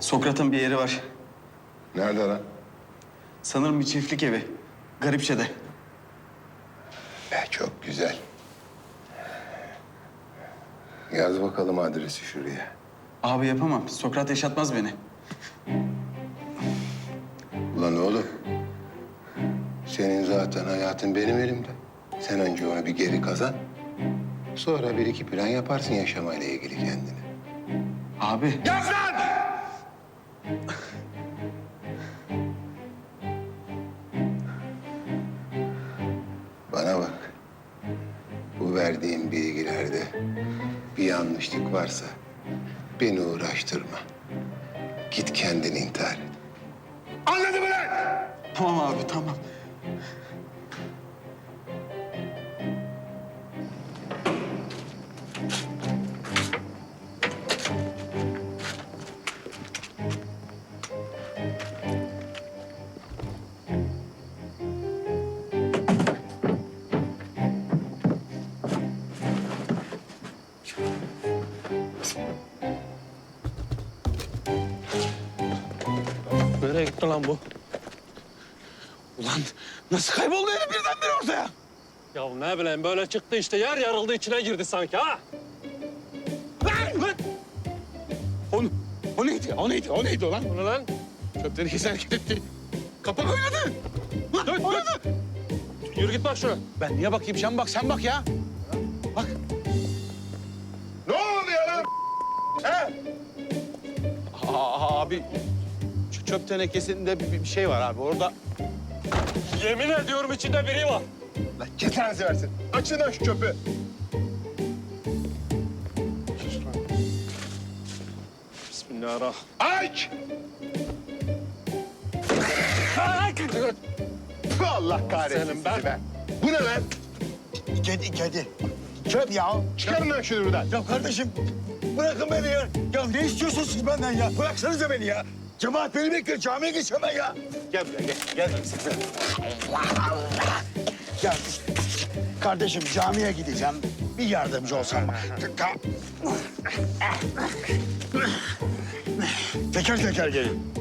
Sokrat'ın bir yeri var. Nerede lan? Sanırım bir çiftlik evi. Garipçe'de. Be çok güzel. Yaz bakalım adresi şuraya. Abi yapamam. Sokrat yaşatmaz beni. Ulan oğlum. Senin zaten hayatın benim elimde. Sen önce onu bir geri kazan. Sonra bir iki plan yaparsın yaşamayla ilgili kendine. Abi. Yaz lan! Bana bak. Bu verdiğim bilgilerde bir yanlışlık varsa beni uğraştırma. Git kendini intihar et. Anladın mı lan? Tamam abi tamam. Nereye gitti lan bu? Ulan nasıl kayboldu herif birdenbire ortaya? Ya ne bileyim böyle çıktı işte yer yarıldı içine girdi sanki ha. Lan! Lan! O, o neydi? O neydi? O neydi lan? Ne lan? Çöp tenekesi hareket etti. Kapak oynadı. Lan oynadı. Yürü git bak şuna. Ben niye bakayım? Sen bak, sen bak ya. Bak. Aa, abi çöp tenekesinde bir, bir şey var abi. Orada Yemin ediyorum içinde biri var. Lan cezanızı versin. Açın lan şu çöpü. Bismillahirrahmanirrahim. Aç! Puh, Allah kahretsin Senin ben- sizi be. Bu ne lan? Kedi, kedi. Çöp ya. Çıkarın lan şunu buradan. Ya kardeşim bırakın beni ya. Ya ne istiyorsunuz siz benden ya? Bıraksanıza beni ya. Cemaat beni bekliyor. Camiye geçeceğim ben ya. gel buraya gel. Gel sen. Ya kardeşim camiye gideceğim. Bir yardımcı olsan. Teker teker gelin.